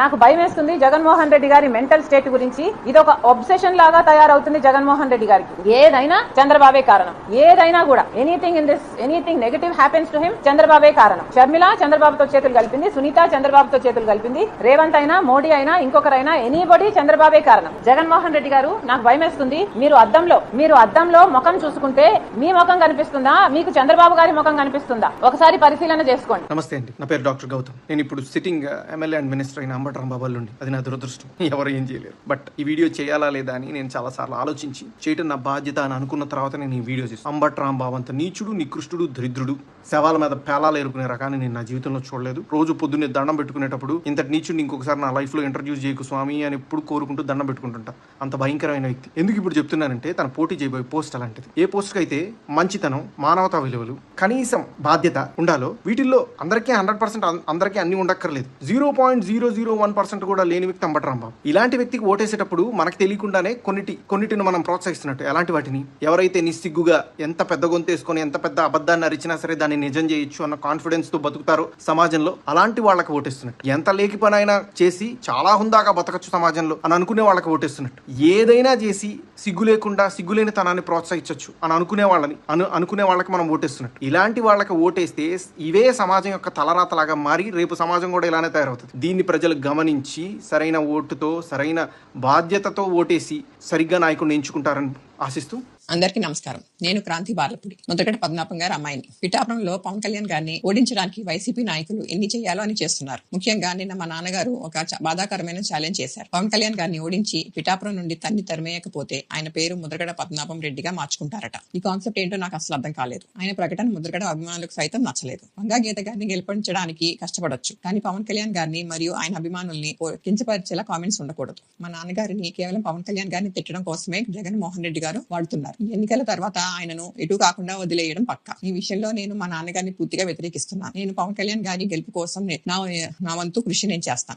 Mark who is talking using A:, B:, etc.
A: నాకు భయం వేస్తుంది జగన్మోహన్ రెడ్డి గారి మెంటల్ స్టేట్ గురించి. ఇది ఒక ఒబ్సెషన్ లాగా తయారవుతుంది జగన్మోహన్ రెడ్డి గారికి. ఏదైనా చంద్రబాబే కారణం. ఏదైనా కూడా anything in this anything negative happens to him చంద్రబాబే కారణం. షర్మిల చంద్రబాబుతో చేతులు కలిపింది సునీత చంద్రబాబుతో చేతులు కలిపింది రేవంత్ అయినా మోడీ అయినా ఇంకొకరైనా ఎనీబడి చంద్రబాబే కారణం. జగన్మోహన్ రెడ్డి గారు నాకు భయం వేస్తుంది మీరు అద్దంలో మీరు అద్దంలో ముఖం చూసుకుంటే మీ ముఖం కనిపిస్తుందా? మీకు చంద్రబాబు గారి ముఖం కనిపిస్తుందా? ఒకసారి పరిశీలన చేసుకోండి.
B: నమస్తే అండి నా పేరు డాక్టర్ గౌతమ్. నేను ఇప్పుడు సిట్టింగ్ ఎమ్మెల్యే అండ్ మినిస్టర్ అయిన అంబటి రాంబాబు నుండి అది నా దురదృష్టం. ఎవరు ఏం చేయలేరు. బట్ ఈ వీడియో చేయాలా లేదా అని నేను చాలా సార్లు ఆలోచించి చేయటం నా బాధ్యత అని అనుకున్న తర్వాత నేను ఈ వీడియో చేస్తాను అంబటి రాంబాబు అంత నీచుడు నికృష్టుడు దరిద్రుడు. శవాల మీద పేలాలు ఎరుకునే రకాన్ని నేను నా జీవితంలో చూడలేదు. రోజు పొద్దున్నే దండం పెట్టుకునేటప్పుడు ఇంతటి నీచుడిని ఇంకొకసారి నా లైఫ్లో ఇంట్రడ్యూస్ చేయకు స్వామి అని ఎప్పుడు కోరుకుంటూ దండం పెట్టుకుంటుంటా. అంత భయంకరమైన వ్యక్తి. ఎందుకు ఇప్పుడు చెప్తున్నానంటే తన పోటీ చేయబోయే పోస్ట్ అలాంటిది. ఏ పోస్ట్ అయితే మంచితనం మానవతా విలువలు కనీసం బాధ్యత ఉండాలో వీటిల్లో అందరికీ హండ్రెడ్ పర్సెంట్ అందరికీ అన్ని ఉండక్కర్లేదు. Zero point zero zero one percent కూడా లేని వ్యక్తి అంబటి ఇలాంటి వ్యక్తికి ఓటేసేటప్పుడు మనకు తెలియకుండానే కొన్నిటి కొన్నిటిని మనం ప్రోత్సహిస్తున్నట్టు. ఎలాంటి వాటిని? ఎవరైతే నిస్సిగ్గుగా ఎంత పెద్ద గొంతు వేసుకొని ఎంత పెద్ద అబద్ధాన్ని అరిచినా సరే దాన్ని నిజం చేయొచ్చు అన్న కాన్ఫిడెన్స్తో బతుకుతారో సమాజంలో అలాంటి వాళ్ళకి ఓటేస్తున్నట్టు. ఎంత లేకి పని అయినా చేసి చాలా హుందాగా బతకచ్చు సమాజంలో అని అనుకునే వాళ్ళకి ఓటేస్తున్నట్టు. ఏదైనా చేసి సిగ్గు లేకుండా సిగ్గులేని తనాన్ని ప్రోత్సహించవచ్చు అని అనుకునే వాళ్ళని అను అనుకునే వాళ్ళకి మనం ఓటేస్తున్నట్టు. ఇలాంటి వాళ్ళకి ఓటేస్తే ఇవే సమాజం యొక్క తలరాతలాగా మారి రేపు సమాజం కూడా ఇలానే తయారవుతుంది. దీన్ని ప్రజలు గమనించి సరైన ఓటుతో సరైన బాధ్యతతో ఓటేసి సరిగ్గా నాయకుడిని ఎంచుకుంటారని ఆశిస్తూ
C: అందరికీ నమస్కారం. నేను క్రాంతి బార్లపూడి ముద్రగడ పద్మనాభం గారు అమ్మాయిని. పిఠాపురంలో పవన్ కళ్యాణ్ గారిని ఓడించడానికి వైసీపీ నాయకులు ఎన్ని చేయాలో అని చేస్తున్నారు. ముఖ్యంగా నిన్న మా నాన్నగారు ఒక చ- బాధాకరమైన ఛాలెంజ్ చేశారు. పవన్ కళ్యాణ్ గారిని ఓడించి పిఠాపురం నుండి తన్ని తరిమేయకపోతే ఆయన పేరు ముద్రగడ పద్మనాభం రెడ్డిగా మార్చుకుంటారట. ఈ కాన్సెప్ట్ ఏంటో నాకు అసలు అర్థం కాలేదు. ఆయన ప్రకటన ముద్రగడ అభిమానులకు సైతం నచ్చలేదు. వంగా గీత గారిని గెలిపించడానికి కష్టపడొచ్చు. కానీ పవన్ కళ్యాణ్ గారిని మరియు ఆయన అభిమానుల్ని ఓ- కించపరిచేలా కామెంట్స్ ఉండకూడదు. మా నాన్నగారిని కేవలం పవన్ కళ్యాణ్ గారిని తిట్టడం కోసమే జగన్మోహన్ రెడ్డి గారు వాడుతున్నారు. ఈ ఎన్నికల తర్వాత ఆయనను ఎటు కాకుండా వదిలేయడం పక్క. ఈ విషయంలో నేను మా నాన్నగారిని పూర్తిగా వ్యతిరేకిస్తున్నాను. నేను పవన్ కళ్యాణ్ గారి గెలుపు కోసం నా నా వంతు కృషి నేను చేస్తాను.